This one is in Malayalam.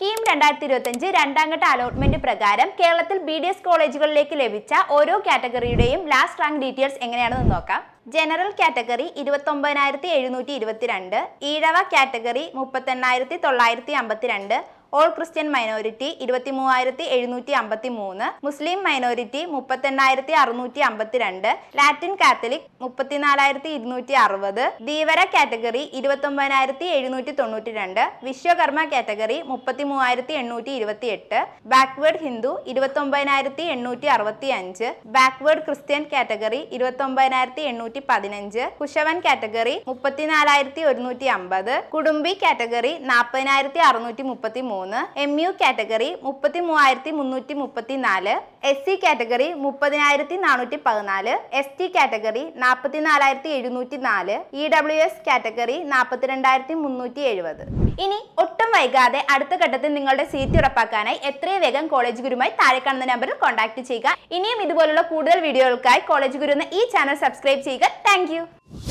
കീം രണ്ടായിരത്തി ഇരുപത്തിയഞ്ച് രണ്ടാം ഘട്ട അലോട്ട്മെന്റ് പ്രകാരം കേരളത്തിൽ ബി ഡി എസ് കോളേജുകളിലേക്ക് ലഭിച്ച ഓരോ കാറ്റഗറിയുടെയും ലാസ്റ്റ് റാങ്ക് ഡീറ്റെയിൽസ് എങ്ങനെയാണെന്ന് നോക്കാം. ജനറൽ കാറ്റഗറി ഇരുപത്തൊമ്പതിനായിരത്തി എഴുന്നൂറ്റി ഇരുപത്തിരണ്ട് ഈഴവ കാറ്റഗറി മുപ്പത്തെണ്ണായിരത്തി തൊള്ളായിരത്തി അമ്പത്തിരണ്ട് ഓൾ ക്രിസ്ത്യൻ മൈനോറിറ്റി ഇരുപത്തി മൂവായിരത്തി എഴുന്നൂറ്റി അമ്പത്തി മൂന്ന് മുസ്ലിം മൈനോറിറ്റി മുപ്പത്തെണ്ണായിരത്തി അറുന്നൂറ്റി അമ്പത്തിരണ്ട് ലാറ്റിൻ കാത്തലിക് മുപ്പത്തിനാലായിരത്തി ഇരുന്നൂറ്റി അറുപത് ധീവര കാറ്റഗറി ഇരുപത്തൊമ്പതിനായിരത്തി എഴുന്നൂറ്റി തൊണ്ണൂറ്റി രണ്ട് വിശ്വകർമ്മ കാറ്റഗറി മുപ്പത്തി മൂവായിരത്തി എണ്ണൂറ്റി ഇരുപത്തി എട്ട് ബാക്ക്വേർഡ് ഹിന്ദു ഇരുപത്തൊമ്പതിനായിരത്തി എണ്ണൂറ്റി അറുപത്തി അഞ്ച് ബാക്ക്വേർഡ് ക്രിസ്ത്യൻ കാറ്റഗറി ഇരുപത്തൊമ്പതിനായിരത്തി എണ്ണൂറ്റി പതിനഞ്ച് കുശവൻ കാറ്റഗറി മുപ്പത്തിനാലായിരത്തി ഒരുന്നൂറ്റി അമ്പത് കുടുംബി കാറ്റഗറി നാൽപ്പതിനായിരത്തി അറുന്നൂറ്റി മുപ്പത്തി മൂന്ന് എം യു കാറ്റഗറി മുപ്പത്തി മൂവായിരത്തി മുന്നൂറ്റി മുപ്പത്തി നാല് എസ് സി കാറ്റഗറി മുപ്പതിനായിരത്തി നാനൂറ്റി പതിനാല് എസ് ടി കാറ്റഗറി നാൽപ്പത്തി നാലായിരത്തി എഴുന്നൂറ്റി നാല് ഇ ഡബ്ല്യു എസ് കാറ്റഗറി നാൽപ്പത്തിരണ്ടായിരത്തി മുന്നൂറ്റി എഴുപത് ഇനി ഒട്ടും വൈകാതെ അടുത്ത ഘട്ടത്തിൽ നിങ്ങളുടെ സീറ്റ് ഉറപ്പാക്കാനായി എത്രയും വേഗം കോളേജ് ഗുരുമായി താഴെ കാണുന്ന നമ്പറിൽ കോൺടാക്ട് ചെയ്യുക. ഇനിയും ഇതുപോലുള്ള കൂടുതൽ വീഡിയോകൾക്കായി കോളേജ് ഗുരു എന്ന ഈ ചാനൽ സബ്സ്ക്രൈബ് ചെയ്യുക. താങ്ക്